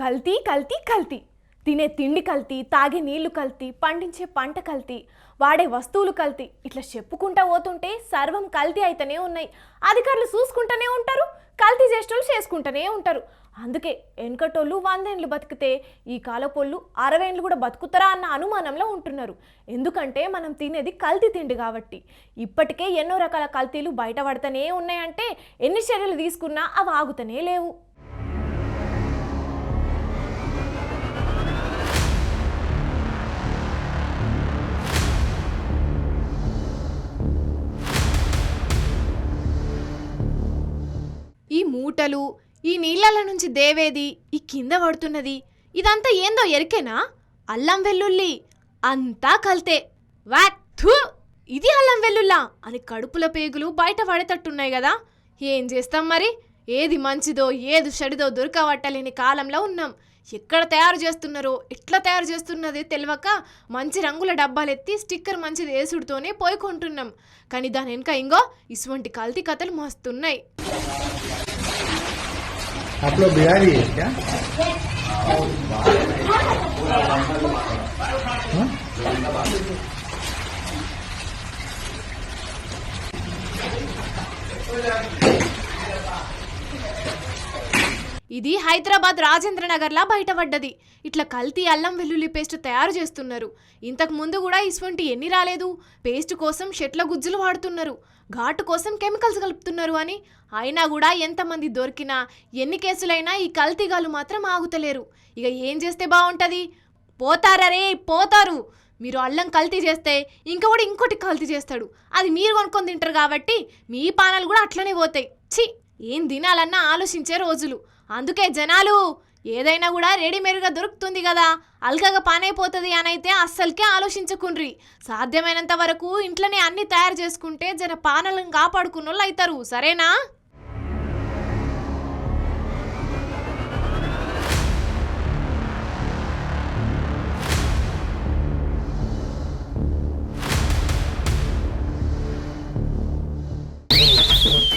కల్తీ కల్తీ కల్తీ. తినే తిండి కల్తీ తాగే నీళ్ళు కల్తీ పండించే పంట కల్తీ వాడే వస్తువులు కల్తీ. ఇట్లా చెప్పుకుంటా పోతుంటే సర్వం కల్తీ అయితేనే ఉన్నాయి. అధికారులు చూసుకుంటూనే ఉంటారు కల్తీ చేసేటోళ్ళు చేసుకుంటూనే ఉంటారు. అందుకే వెనకటోళ్ళు వందేండ్లు బతికితే ఈ కాలపోళ్ళు అరవై కూడా బతుకుతారా అన్న అనుమానంలో ఉంటున్నారు. ఎందుకంటే మనం తినేది కల్తీ తిండి కాబట్టి. ఇప్పటికే ఎన్నో రకాల కల్తీలు బయటపడుతూనే ఉన్నాయంటే ఎన్ని చర్యలు తీసుకున్నా అవి ఆగుతనే లేవు. మూటలు ఈ నీళ్ళల నుంచి దేవేది ఈ కింద పడుతున్నది. ఇదంతా ఏందో ఎరికేనా? అల్లం వెల్లుల్లి. అంతా కల్తే. వాథు ఇది అల్లం వెల్లుల్లా అని కడుపుల పేగులు బయట పడేటట్టున్నాయి కదా ఏం చేస్తాం మరి? ఏది మంచిదో ఏది చెడుదో దొరకబట్టలేని కాలంలో ఉన్నాం. ఎక్కడ తయారు చేస్తున్నారో ఎట్లా తయారు చేస్తున్నది తెలియక మంచి రంగుల డబ్బాలు ఎత్తి స్టిక్కర్ మంచిది వేసుడుతోనే పోయి కొంటున్నాం. కానీ దాని వెనుక ఇంగో ఇటువంటి కల్తీ కథలు మస్తున్నాయి. आप लोग बिहारी है क्या हाँ? ఇది హైదరాబాద్ రాజేంద్ర నగర్లా బయటపడ్డది. ఇట్లా కల్తీ అల్లం వెల్లుల్లి పేస్ట్ తయారు చేస్తున్నారు. ఇంతకు ముందు కూడా ఇటువంటి ఎన్ని రాలేదు. పేస్ట్ కోసం షెట్ల గుజ్జులు వాడుతున్నారు. ఘాటు కోసం కెమికల్స్ కలుపుతున్నారు అని. అయినా కూడా ఎంతమంది దొరికినా ఎన్ని కేసులైనా ఈ కల్తీగాలు మాత్రం ఆగుతలేరు. ఇక ఏం చేస్తే బాగుంటుంది పోతారరే పోతారు. మీరు అల్లం కల్తీ చేస్తే ఇంకా కూడా ఇంకోటి కల్తీ చేస్తాడు. అది మీరు కొనుక్కొని తింటారు కాబట్టి మీ పానాలు కూడా అట్లనే పోతాయి. ఛీ! ఏం తినాలన్నా ఆలోచించే రోజులు. అందుకే జనాలు ఏదైనా కూడా రెడీమేడ్గా దొరుకుతుంది కదా అల్కగా పానైపోతుంది అని అయితే అస్సలకే ఆలోచించకుండ్రి. సాధ్యమైనంత వరకు ఇంట్లోనే అన్ని తయారు చేసుకుంటే జర పానలను కాపాడుకున్న వాళ్ళు అవుతారు సరేనా?